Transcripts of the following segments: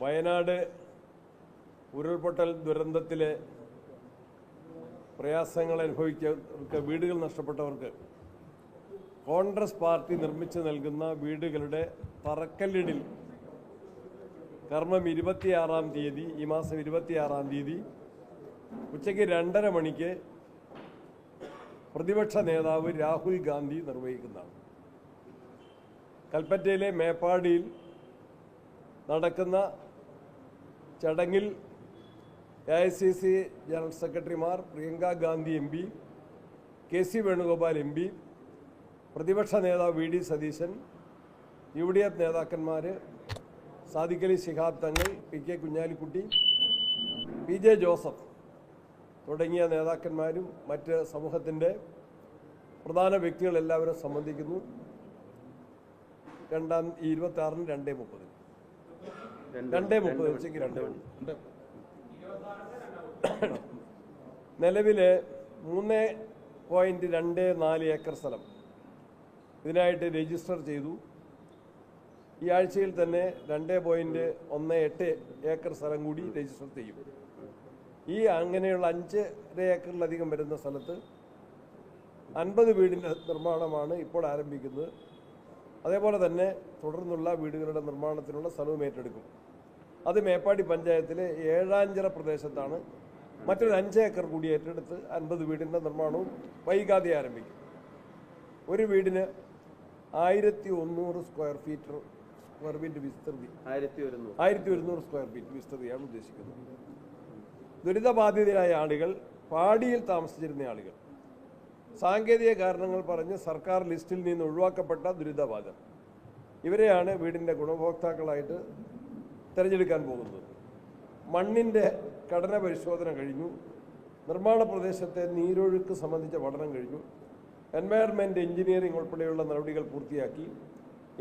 വയനാട് ഉരുൾപൊട്ടൽ ദുരന്തത്തിലെ പ്രയാസങ്ങൾ അനുഭവിച്ചവർക്ക് വീടുകൾ നഷ്ടപ്പെട്ടവർക്ക് കോൺഗ്രസ് പാർട്ടി നിർമ്മിച്ചു നൽകുന്ന വീടുകളുടെ തറക്കല്ലിടിൽ കർമ്മം ഇരുപത്തിയാറാം തീയതി ഈ മാസം ഇരുപത്തിയാറാം തീയതി ഉച്ചയ്ക്ക് രണ്ടര മണിക്ക് പ്രതിപക്ഷ നേതാവ് രാഹുൽ ഗാന്ധി നിർവഹിക്കുന്നതാണ്. കൽപ്പറ്റയിലെ മേപ്പാടിയിൽ നടക്കുന്ന ചടങ്ങിൽ A I C C general സെക്രട്ടറിമാർ Priyanka Gandhi M P K C Venugopal M P പ്രതിപക്ഷ നേതാവ് V D Satheesan U D F നേതാക്കന്മാർ Sadiqali Shihab Thangal P K Kunhalikutty P J Joseph തുടങ്ങിയ നേതാക്കന്മാരും മറ്റ് സമൂഹത്തിന്റെ പ്രധാന വ്യക്തികളെല്ലാവരും സംബന്ധിക്കുന്നു. രണ്ടാം ഈ ഇരുപത്തി ആറിന് രണ്ടേ മുപ്പതിന്. രണ്ടേ മുപ്പത് ഉച്ചയ്ക്ക് രണ്ട് മണി. നിലവിൽ മൂന്ന് പോയിന്റ് രണ്ട് നാല് ഏക്കർ സ്ഥലം. ഇതിനായിട്ട് രജിസ്റ്റർ ചെയ്തു. ഈ ആഴ്ചയിൽ തന്നെ രണ്ട് പോയിന്റ് ഒന്ന് എട്ട് ഏക്കർ സ്ഥലം കൂടി രജിസ്റ്റർ ചെയ്യും. ഈ അങ്ങനെയുള്ള അഞ്ചര ഏക്കറിലധികം വരുന്ന സ്ഥലത്ത് അൻപത് വീടിന്റെ നിർമ്മാണമാണ് ഇപ്പോൾ ആരംഭിക്കുന്നത്. അതേപോലെ തന്നെ തുടർന്നുള്ള വീടുകളുടെ നിർമ്മാണത്തിനുള്ള സ്ഥലവും ഏറ്റെടുക്കും. അത് മേപ്പാടി പഞ്ചായത്തിലെ ഏഴാഞ്ചിറ പ്രദേശത്താണ്. മറ്റൊരു അഞ്ച് ഏക്കർ കൂടി ഏറ്റെടുത്ത് അൻപത് വീടിന്റെ നിർമ്മാണവും വൈകാതെ ആരംഭിക്കും. ഒരു വീടിന് ആയിരത്തി ഒന്നൂറ് സ്ക്വയർ ഫീറ്റ് സ്ക്വയർ ഫീറ്റ് വിസ്തൃതി. ആയിരത്തി ഒരുന്നൂറ് ആയിരത്തി ഒരുന്നൂറ് സ്ക്വയർ ഫീറ്റ് വിസ്തൃതിയാണ് ഉദ്ദേശിക്കുന്നത്. ദുരിതബാധിതരായ ആളുകൾ പാടിയിൽ താമസിച്ചിരുന്ന ആളുകൾ. സാങ്കേതിക കാരണങ്ങൾ പറഞ്ഞ് സർക്കാർ ലിസ്റ്റിൽ നിന്ന് ഒഴിവാക്കപ്പെട്ട ദുരിതബാധ. ഇവരെയാണ് വീടിന്റെ ഗുണഭോക്താക്കളായിട്ട് തിരഞ്ഞെടുക്കാൻ പോകുന്നത്. മണ്ണിന്റെ ഘടന പരിശോധന കഴിഞ്ഞു. നിർമ്മാണ പ്രദേശത്തെ നീരൊഴുക്ക് സംബന്ധിച്ച പഠനം കഴിഞ്ഞു. എൻവയറമെന്റ് എഞ്ചിനീയറിംഗ് ഉൾപ്പെടെയുള്ള നടപടികൾ പൂർത്തിയാക്കി.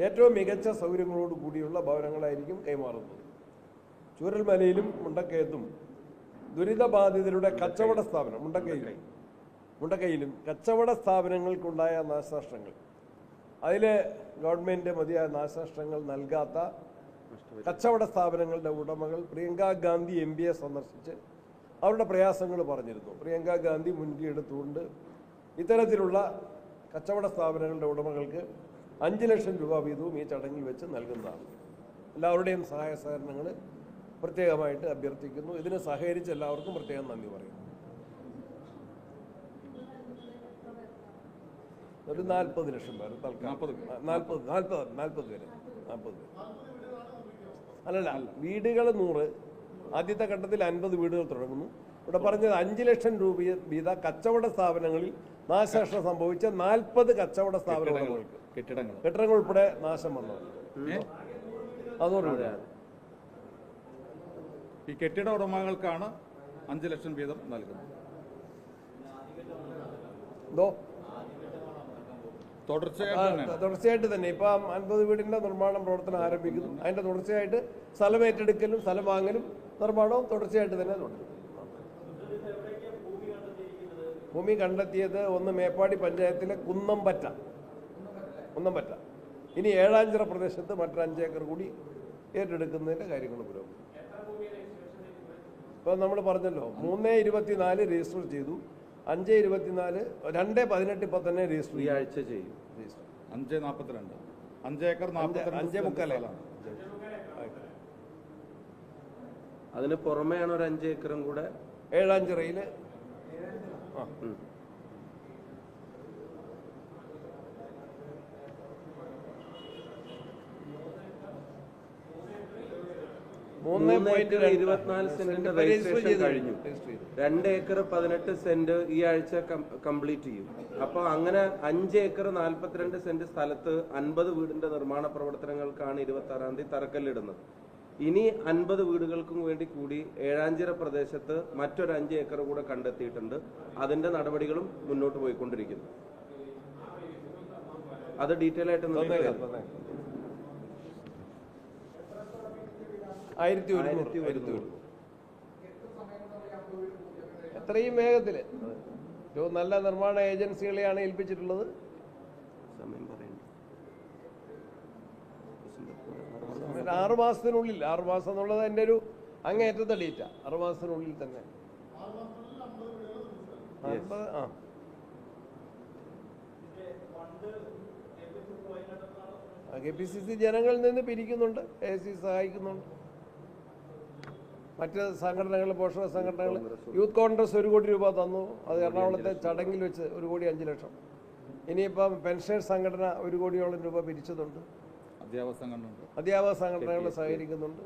ഏറ്റവും മികച്ച സൗകര്യങ്ങളോട് കൂടിയുള്ള ഭവനങ്ങളായിരിക്കും കൈമാറുന്നത്. ചൂരൽമലയിലും മുണ്ടക്കയത്തും ദുരിതബാധിതരുടെ കച്ചവട സ്ഥാപനം മുണ്ടക്കയിൽ. മുണ്ടക്കയിലും കച്ചവട സ്ഥാപനങ്ങൾക്കുണ്ടായ നാശനഷ്ടങ്ങൾ. അതിൽ ഗവൺമെന്റ് മതിയായ നാശനഷ്ടങ്ങൾ നൽകാത്ത കച്ചവട സ്ഥാപനങ്ങളുടെ ഉടമകൾ പ്രിയങ്ക ഗാന്ധി എം പിയെ സന്ദർശിച്ച് അവരുടെ പ്രയാസങ്ങൾ പറഞ്ഞിരുന്നു. പ്രിയങ്ക ഗാന്ധി മുൻകൈ എടുത്തുകൊണ്ട് ഇത്തരത്തിലുള്ള കച്ചവട സ്ഥാപനങ്ങളുടെ ഉടമകൾക്ക് അഞ്ച് ലക്ഷം രൂപ വീതവും ഈ ചടങ്ങിൽ വെച്ച് നൽകുന്നതാണ്. എല്ലാവരുടെയും സഹായ സഹകരണങ്ങൾ പ്രത്യേകമായിട്ട് അഭ്യർത്ഥിക്കുന്നു. ഇതിന് സഹകരിച്ച് എല്ലാവർക്കും പ്രത്യേകം നന്ദി പറയുന്നു. ഒരു നാൽപ്പത് ലക്ഷം പേർ തൽക്കാലം. നാൽപ്പത് നാൽപ്പത് നാൽപ്പത് നാൽപ്പത് പേര്. നാൽപ്പത് പേര്. അല്ലല്ല വീടുകൾ നൂറ് ആദ്യത്തെ ഘട്ടത്തിൽ അൻപത് വീടുകൾ തുടങ്ങുന്നു. ഇവിടെ പറഞ്ഞത് അഞ്ച് ലക്ഷം രൂപ വീത കച്ചവട സ്ഥാപനങ്ങളിൽ നാശനഷ്ടം സംഭവിച്ച നാൽപ്പത് കച്ചവട സ്ഥാപനങ്ങൾ കെട്ടിടങ്ങൾ കെട്ടിടങ്ങൾ. ഉൾപ്പെടെ നാശം വന്നു. അതോടുകൂടെ ഈ കെട്ടിട ഉടമകൾക്കാണ് അഞ്ച് ലക്ഷം വീതം നൽകുന്നത്. എന്തോ തുടർച്ചയായിട്ട് തന്നെ. ഇപ്പം അൻപത് വീടിന്റെ നിർമ്മാണം പ്രവർത്തനം ആരംഭിക്കുന്നു. അതിന്റെ തുടർച്ചയായിട്ട് സ്ഥലം ഏറ്റെടുക്കലും സ്ഥലം വാങ്ങലും നിർമ്മാണവും തുടർച്ചയായിട്ട് തന്നെ തുടരും. ഭൂമി കണ്ടെത്തിയത് ഒന്ന് മേപ്പാടി പഞ്ചായത്തിലെ കുന്നംപറ്റ. കുന്നംപറ്റ. ഇനി ഏഴാഞ്ചിറ പ്രദേശത്ത് മറ്റൊരു അഞ്ചേക്കർ കൂടി ഏറ്റെടുക്കുന്നതിന്റെ കാര്യങ്ങൾ പുരോഗമിക്കും ഇപ്പൊ നമ്മൾ പറഞ്ഞല്ലോ മൂന്ന് ഇരുപത്തിനാല് രജിസ്റ്റർ ചെയ്തു. അഞ്ച് ഇരുപത്തിനാല് രണ്ട് പതിനെട്ട് ഇപ്പൊ തന്നെ രജിസ്റ്റർ ഈ ആഴ്ച ചെയ്യും. രജിസ്റ്റർ അഞ്ച് നാൽപ്പത്തിരണ്ട് അഞ്ച് ഏക്കർ അഞ്ച് അഞ്ചേ സെന്റ് മുക്കാലേ. സ്ഥലമാണ്. അതിന് പുറമെയാണ് ഒരു അഞ്ച് ഏക്കറും കൂടെ ഏഴാഞ്ചിറയിൽ ഉം. മൂന്ന് മൂന്ന് പോയിന്റ് ഏക്കർ രണ്ട് ഇരുപത്തിനാല് സെന്റിന്റെ രജിസ്ട്രേഷൻ കഴിഞ്ഞു. രണ്ട് ഏക്കർ പതിനെട്ട് സെന്റ് ഈ ആഴ്ച കംപ്ലീറ്റ് ചെയ്യും. അപ്പൊ അങ്ങനെ അഞ്ച് ഏക്കർ നാൽപ്പത്തിരണ്ട് സെന്റ് സ്ഥലത്ത് അൻപത് വീടിന്റെ നിർമ്മാണ പ്രവർത്തനങ്ങൾക്കാണ് ഇരുപത്തി ആറാം തീയതി തറക്കല്ലിടുന്നത്. ഇനി അൻപത് വീടുകൾക്കും വേണ്ടി കൂടി ഏഴാഞ്ചിറ പ്രദേശത്ത് മറ്റൊരു അഞ്ച് ഏക്കർ കൂടെ കണ്ടെത്തിയിട്ടുണ്ട്. അതിന്റെ നടപടികളും മുന്നോട്ട് പോയിക്കൊണ്ടിരിക്കുന്നു. അത് ഡീറ്റെയിൽ ആയിട്ട് ആയിരത്തി ഒരുന്നൂറ് ആയിരത്തി ആയിരത്തി ഒരുന്നൂറ്. ഒരുന്നൂറ് എത്രയും വേഗത്തിൽ ഏറ്റവും നല്ല നിർമ്മാണ ഏജൻസികളെയാണ് ഏൽപ്പിച്ചിട്ടുള്ളത്. സമയം പറയണ്ട. ആറു മാസത്തിനുള്ളിൽ ആറു മാസം എന്നുള്ളത് എന്റെ ഒരു അങ്ങേറ്റത്തെ ഡേറ്റ. ആറു മാസത്തിനുള്ളിൽ തന്നെ. ആ കെ പി സി സി ജനങ്ങളിൽ നിന്ന് പിരിക്കുന്നുണ്ട് എ സി സഹായിക്കുന്നുണ്ട്. മറ്റ് സംഘടനകൾ പോഷക സംഘടനകൾ യൂത്ത് കോൺഗ്രസ് ഒരു കോടി രൂപ തന്നു. അത് എറണാകുളത്തെ ചടങ്ങിൽ വെച്ച് ഒരു കോടി അഞ്ച് ലക്ഷം. ഇനിയിപ്പം പെൻഷൻ സംഘടന ഒരു കോടിയോളം രൂപ പിരിച്ചതുണ്ട്. അധ്യാപക സംഘടനകൾ സഹകരിക്കുന്നുണ്ട്.